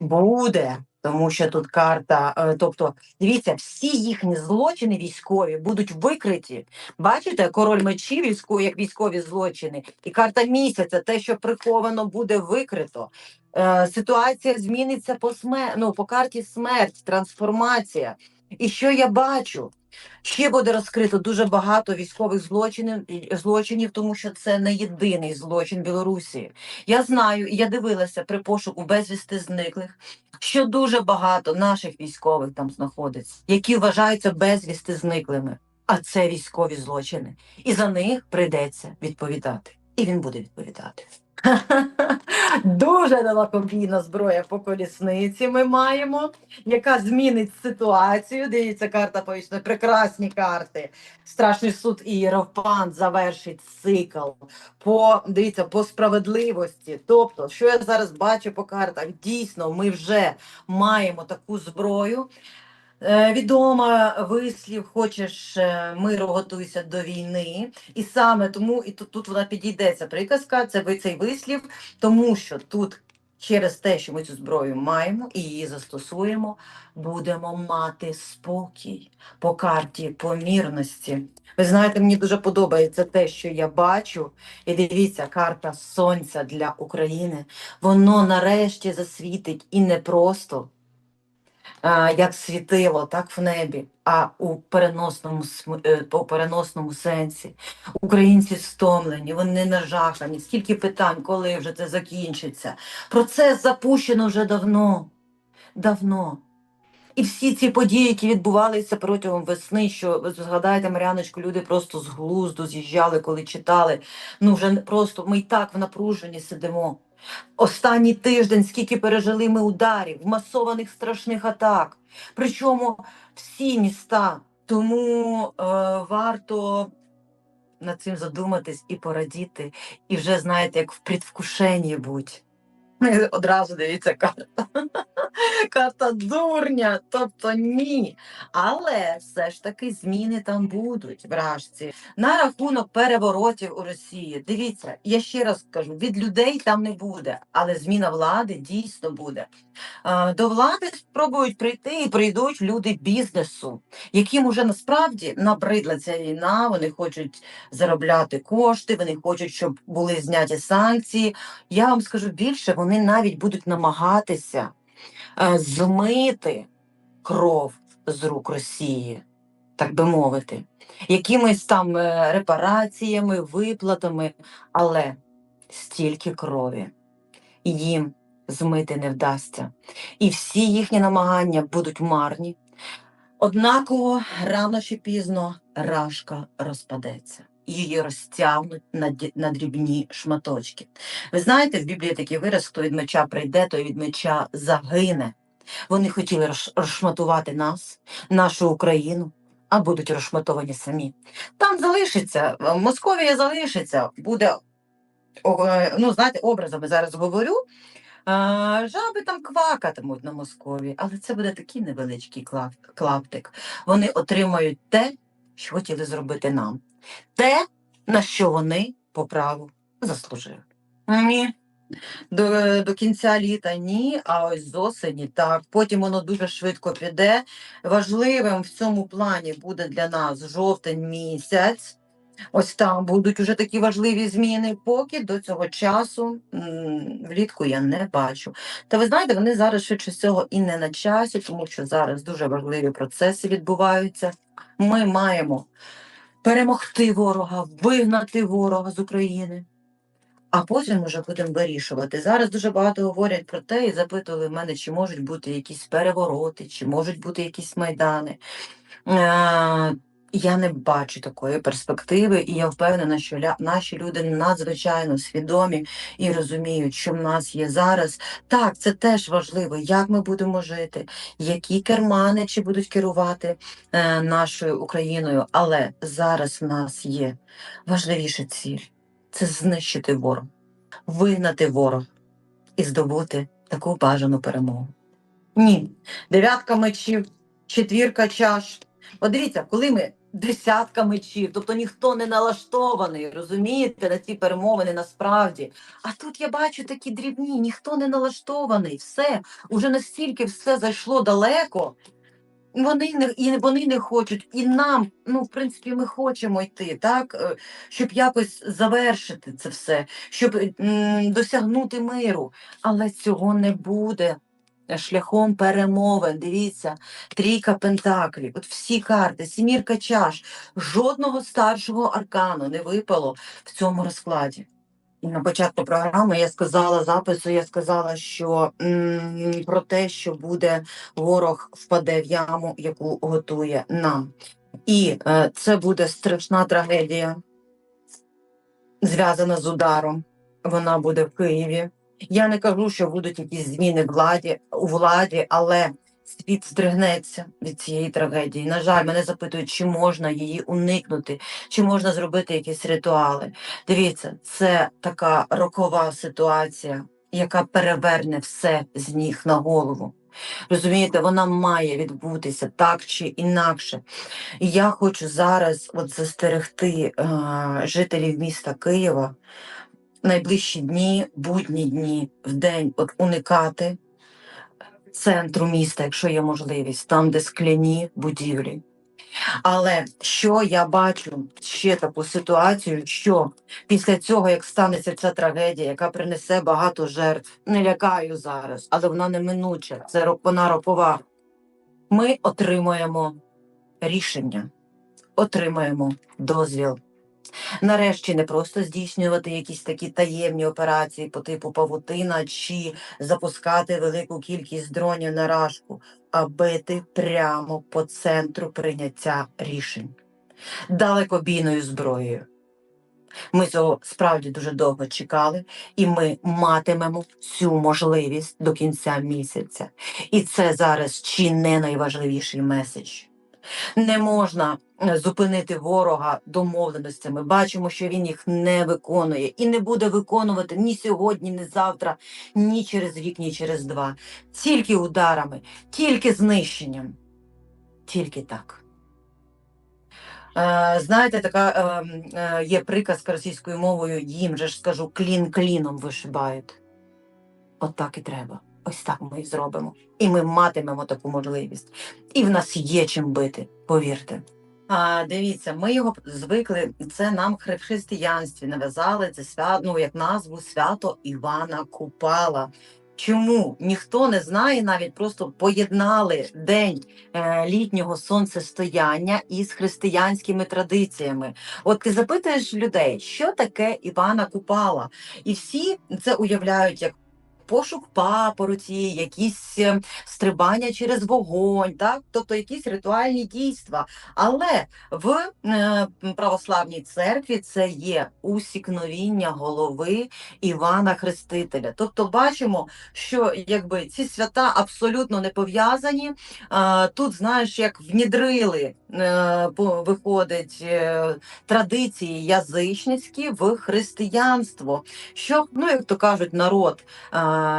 Буде, тому що тут карта. е, Тобто, дивіться, всі їхні злочини військові будуть викриті. Бачите, король мечів військові, як військові злочини, і карта місяця, те, що приховано, буде викрито. Е, ситуація зміниться по смер... ну, по карті смерть, трансформація. І що я бачу? Ще буде розкрито дуже багато військових злочинів, злочинів, тому що це не єдиний злочин Білорусі. Я знаю, і я дивилася при пошуку безвісти зниклих, що дуже багато наших військових там знаходиться, які вважаються безвісти зниклими. А це військові злочини. І за них прийдеться відповідати. І він буде відповідати. Дуже далекобійна зброя по колісниці ми маємо, яка змінить ситуацію. Дивіться, карта повічна, прекрасні карти. Страшний суд і Європан завершить цикл по дивіться по справедливості. Тобто, що я зараз бачу по картах, дійсно, ми вже маємо таку зброю. Е, Відома вислів, хочеш е, миру, готуйся до війни. І саме тому і тут, тут вона підійдеться приказка, це цей вислів, тому що тут через те, що ми цю зброю маємо і її застосуємо, будемо мати спокій по карті помірності. Ви знаєте, мені дуже подобається те, що я бачу. І дивіться, карта сонця для України. Воно нарешті засвітить і не просто як світило, так в небі, а у переносному е, по переносному сенсі. Українці стомлені, вони нажахані. Скільки питань, коли вже це закінчиться? Процес запущено вже давно. Давно. І всі ці події, які відбувалися протягом весни, що ви згадаєте, Маряночку, люди просто з глузду з'їжджали, коли читали. Ну вже просто ми і так в напруженні сидимо. Останній тиждень, скільки пережили ми ударів, масованих страшних атак. Причому всі міста. Тому е, варто над цим задуматись і порадіти, і вже знаєте, як в предвкушенні будь. Одразу дивіться карта. Карта дурня, тобто ні. Але все ж таки зміни там будуть, вражці. На рахунок переворотів у Росії. Дивіться, я ще раз кажу: від людей там не буде, але зміна влади дійсно буде. До влади спробують прийти і прийдуть люди бізнесу, яким уже насправді набридла ця війна. Вони хочуть заробляти кошти, вони хочуть, щоб були зняті санкції. Я вам скажу більше, вони навіть будуть намагатися е, змити кров з рук Росії, так би мовити, якимись там е, репараціями, виплатами, але стільки крові їм змити не вдасться. І всі їхні намагання будуть марні. Однаково рано чи пізно рашка розпадеться. Її розтягнуть на, дрібні шматочки. Ви знаєте, в Біблії такий вираз, хто від меча прийде, той від меча загине. Вони хотіли розшматувати нас, нашу Україну, а будуть розшматовані самі. Там залишиться, е, Московія залишиться, буде, е, ну, знаєте, образами зараз говорю. А, жаби там квакатимуть на Москові, але це буде такий невеличкий клаптик. Вони отримають те, що хотіли зробити нам, те, на що вони по праву заслужили. Ні. До, до кінця літа ні, а ось з осені так. Потім воно дуже швидко піде. Важливим в цьому плані буде для нас жовтень місяць. Ось там будуть уже такі важливі зміни. Поки до цього часу влітку я не бачу. Та ви знаєте, вони зараз швидше всього і не на часі, тому що зараз дуже важливі процеси відбуваються. Ми маємо перемогти ворога, вигнати ворога з України. А потім вже будемо вирішувати. Зараз дуже багато говорять про те і запитували в мене, чи можуть бути якісь перевороти, чи можуть бути якісь майдани. Я не бачу такої перспективи, і я впевнена, що наші люди надзвичайно свідомі і розуміють, що в нас є зараз. Так, це теж важливо, як ми будемо жити, які кермани чи будуть керувати е, нашою Україною. Але зараз в нас є важливіша ціль це знищити ворог, вигнати ворог і здобути таку бажану перемогу. Ні, дев'ятка мечів, четвірка чаш. От дивіться, коли ми десятка мечів. Тобто ніхто не налаштований, розумієте, на ці перемовини насправді. А тут я бачу такі дрібні, ніхто не налаштований. Все уже настільки все зайшло далеко. Вони не і вони не хочуть, і нам, ну в принципі, ми хочемо йти, так е, щоб якось завершити це все, щоб м, досягнути миру. Але цього не буде шляхом перемовин. Дивіться, трійка пентаклів, от всі карти, сімірка чаш, жодного старшого аркану не випало в цьому розкладі. На початку програми я сказала запису, я сказала, що м, про те, що буде ворог впаде в яму, яку готує нам. І е, це буде страшна трагедія, зв'язана з ударом. Вона буде в Києві. Я не кажу, що будуть якісь зміни владі у владі, але світ здригнеться від цієї трагедії. На жаль, мене запитують, чи можна її уникнути, чи можна зробити якісь ритуали. Дивіться, це така рокова ситуація, яка переверне все з ніг на голову. Розумієте, вона має відбутися так чи інакше. І я хочу зараз от застерегти е, жителів міста Києва найближчі дні, будні дні, в день от уникати центру міста, якщо є можливість, там, де скляні будівлі. Але що я бачу ще таку ситуацію, що після цього, як станеться ця трагедія, яка принесе багато жертв, не лякаю зараз, але вона неминуча, це вона рокова. Ми отримуємо рішення, отримаємо дозвіл. Нарешті не просто здійснювати якісь такі таємні операції по типу павутина чи запускати велику кількість дронів на рашку, а бити прямо по центру прийняття рішень далекобійною зброєю. Ми цього справді дуже довго чекали, і ми матимемо цю можливість до кінця місяця. І це зараз чи не найважливіший меседж. Не можна е, зупинити ворога домовленостями. Бачимо, що він їх не виконує і не буде виконувати ні сьогодні, ні завтра, ні через рік, ні через два. Тільки ударами, тільки знищенням. Тільки так. Е, знаєте, така е, є приказка російською мовою, їм же ж скажу, клін кліном вишибають. От так і треба. Ось так ми і зробимо. І ми матимемо таку можливість. І в нас є чим бити, повірте. А, дивіться, ми його звикли, це нам в християнстві нав'язали це свято, ну, як назву свято Івана Купала. Чому ніхто не знає, навіть просто поєднали день е, літнього сонцестояння із християнськими традиціями. От ти запитуєш людей, що таке Івана Купала, і всі це уявляють як. Пошук папороті, якісь е, стрибання через вогонь, так тобто якісь ритуальні дійства. Але в е, православній церкві це є усікновіння голови Івана Хрестителя. Тобто, бачимо, що якби ці свята абсолютно не пов'язані. Тут, знаєш, як внідрили, е, виходить традиції язичницькі в християнство. Що, ну як то кажуть, народ,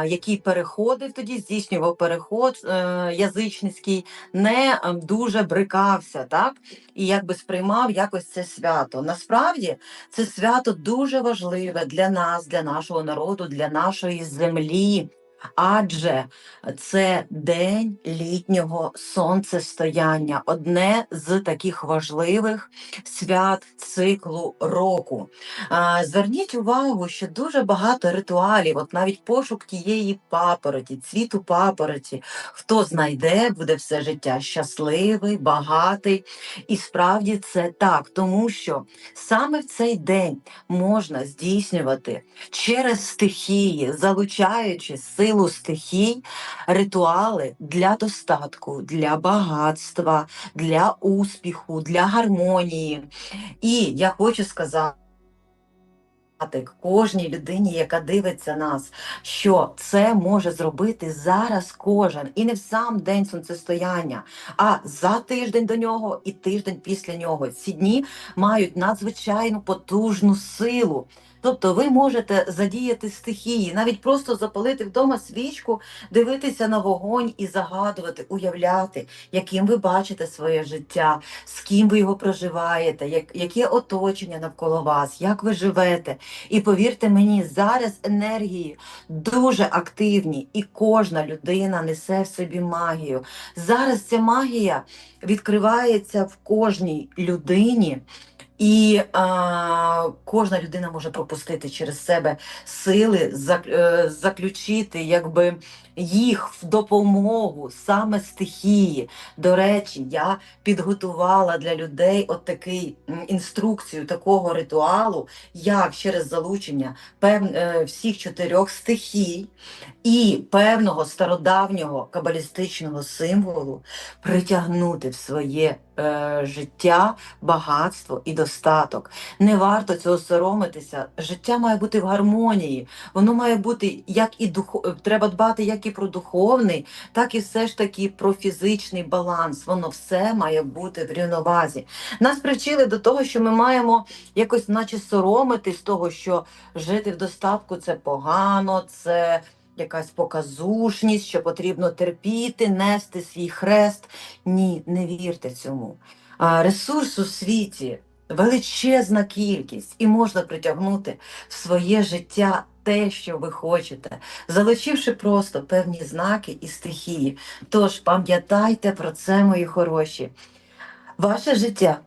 який переходив тоді, здійснював переход е, язичницький, не е, дуже брикався, так? І якби сприймав якось це свято. Насправді це свято дуже важливе для нас, для нашого народу, для нашої землі. Адже це день літнього сонцестояння, одне з таких важливих свят циклу року. Зверніть увагу, що дуже багато ритуалів, от навіть пошук тієї папороті, цвіту папороті, хто знайде, буде все життя щасливий, багатий. І справді це так, тому що саме в цей день можна здійснювати через стихії, залучаючи силу стихій, ритуали для достатку, для багатства, для успіху, для гармонії. І я хочу сказати. Кожній людині, яка дивиться нас, що це може зробити зараз кожен, і не в сам день сонцестояння, а за тиждень до нього і тиждень після нього. Ці дні мають надзвичайно потужну силу. Тобто ви можете задіяти стихії, навіть просто запалити вдома свічку, дивитися на вогонь і загадувати, уявляти, яким ви бачите своє життя, з ким ви його проживаєте, як, яке оточення навколо вас, як ви живете. І повірте мені, зараз енергії дуже активні, і кожна людина несе в собі магію. Зараз ця магія відкривається в кожній людині. І а, кожна людина може пропустити через себе сили, е, заключити якби їх в допомогу саме стихії. До речі, я підготувала для людей от такий інструкцію такого ритуалу, як через залучення пев, е, всіх чотирьох стихій і певного стародавнього кабалістичного символу притягнути в своє е, життя багатство і достаток. Не варто цього соромитися. Життя має бути в гармонії. Воно має бути як і духо... е, треба дбати як і про духовний, так і все ж таки про фізичний баланс. Воно все має бути в рівновазі. Нас привчили до того, що ми маємо якось, наче соромитись того, що жити в достатку це погано, це. Якась показушність, що потрібно терпіти, нести свій хрест. Ні, не вірте цьому. А, ресурс у світі величезна кількість, і можна притягнути в своє життя те, що ви хочете, залучивши просто певні знаки і стихії. Тож пам'ятайте про це, мої хороші. Ваше життя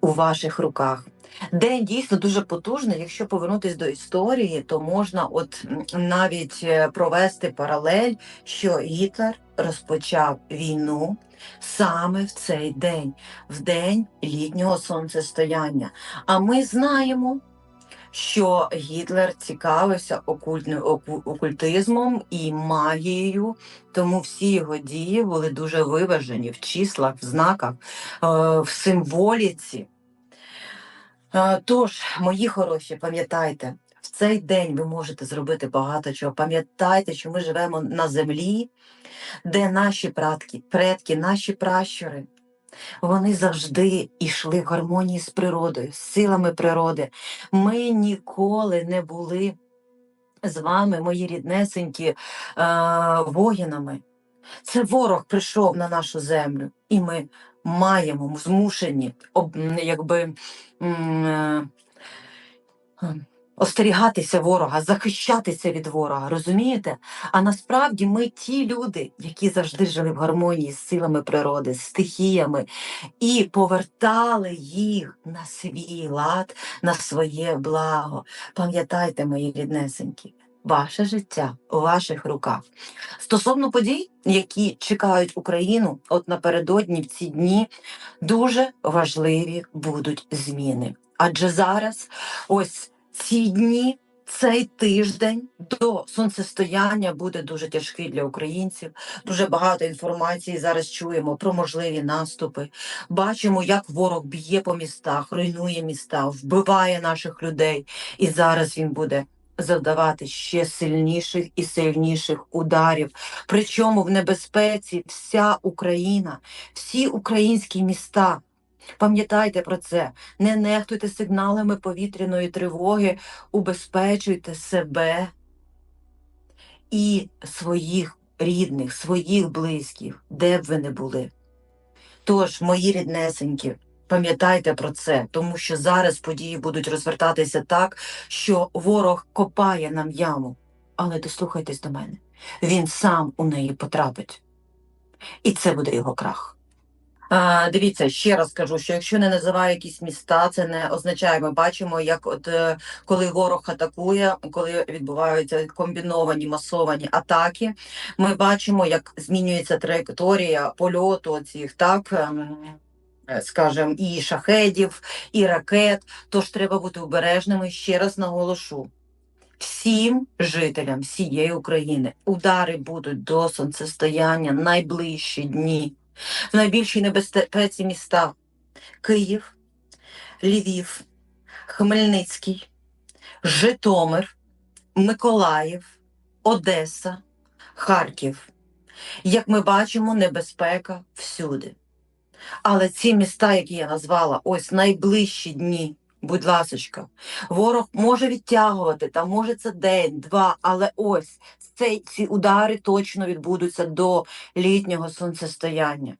у ваших руках. День дійсно дуже потужний. Якщо повернутися до історії, то можна от навіть е, провести паралель, що Гітлер розпочав війну саме в цей день, в день літнього сонцестояння. А ми знаємо, що Гітлер цікавився окультним окультизмом і магією, тому всі його дії були дуже виважені в числах, в знаках, е, в символіці. Е, Тож, мої хороші, пам'ятайте, в цей день ви можете зробити багато чого. Пам'ятайте, що ми живемо на землі, де наші предки, предки, наші пращури, вони завжди йшли в гармонії з природою, з силами природи. Ми ніколи не були з вами, мої ріднесенькі, е, воїнами. Це ворог прийшов на нашу землю, і ми маємо змушені об, якби, е, остерігатися ворога, захищатися від ворога, розумієте? А насправді ми ті люди, які завжди жили в гармонії з силами природи, з стихіями, і повертали їх на свій лад, на своє благо. Пам'ятайте, мої ріднесенькі, ваше життя у ваших руках. Стосовно подій, які чекають Україну, от напередодні в ці дні дуже важливі будуть зміни. Адже зараз ось ці дні. Цей тиждень до сонцестояння буде дуже тяжкий для українців. Дуже багато інформації зараз чуємо про можливі наступи. Бачимо, як ворог б'є по містах, руйнує міста, вбиває наших людей. І зараз він буде завдавати ще сильніших і сильніших ударів. Причому в небезпеці вся Україна, всі українські міста. Пам'ятайте про це, не нехтуйте сигналами повітряної тривоги, убезпечуйте себе і своїх рідних, своїх близьких, де б ви не були. Тож, мої ріднесенькі, пам'ятайте про це, тому що зараз події будуть розвертатися так, що ворог копає нам яму. Але дослухайтесь до мене, він сам у неї потрапить. І це буде його крах. А, дивіться, ще раз кажу, що якщо не називаю якісь міста, це не означає, ми бачимо, як от е, коли ворог атакує, коли відбуваються комбіновані масовані атаки, ми бачимо, як змінюється траєкторія польоту цих так. Е, Скажем, і шахедів, і ракет. Тож треба бути обережними. Ще раз наголошу. Всім жителям всієї України удари будуть до сонцестояння найближчі дні в найбільшій небезпеці міста Київ, Львів, Хмельницький, Житомир, Миколаїв, Одеса, Харків. Як ми бачимо, небезпека всюди. Але ці міста, які я назвала, ось найближчі дні Будь ласочка, ворог може відтягувати, там може це день, два, але ось цей, ці удари точно відбудуться до літнього сонцестояння.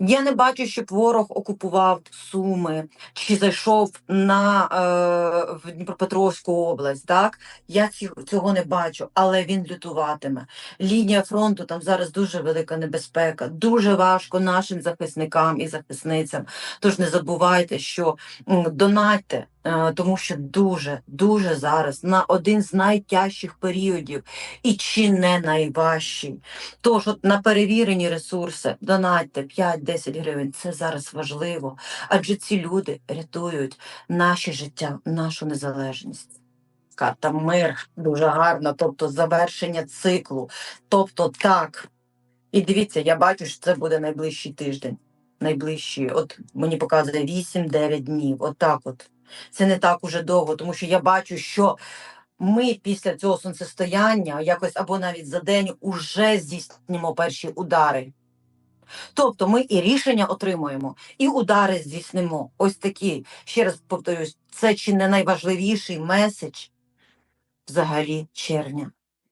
Я не бачу, щоб ворог окупував Суми чи зайшов на е, в Дніпропетровську область. Так я цього не бачу, але він лютуватиме. Лінія фронту там зараз дуже велика небезпека, дуже важко нашим захисникам і захисницям. Тож не забувайте, що донатьте, е, тому що дуже, дуже зараз на один з найтяжчих періодів і чи не найважчий. Тож, от на перевірені ресурси донатьте 5-10 гривень. Це зараз важливо, адже ці люди рятують наше життя, нашу незалежність. Карта мир дуже гарна, тобто завершення циклу. Тобто так. І дивіться, я бачу, що це буде найближчий тиждень. Найближчі, от мені показує 8-9 днів. Отак от. Це не так уже довго, тому що я бачу, що ми після цього сонцестояння, якось або навіть за день, уже здійснимо перші удари. Тобто ми і рішення отримуємо, і удари здійснимо. Ось такі, ще раз повторюсь, це чи не найважливіший меседж взагалі червня.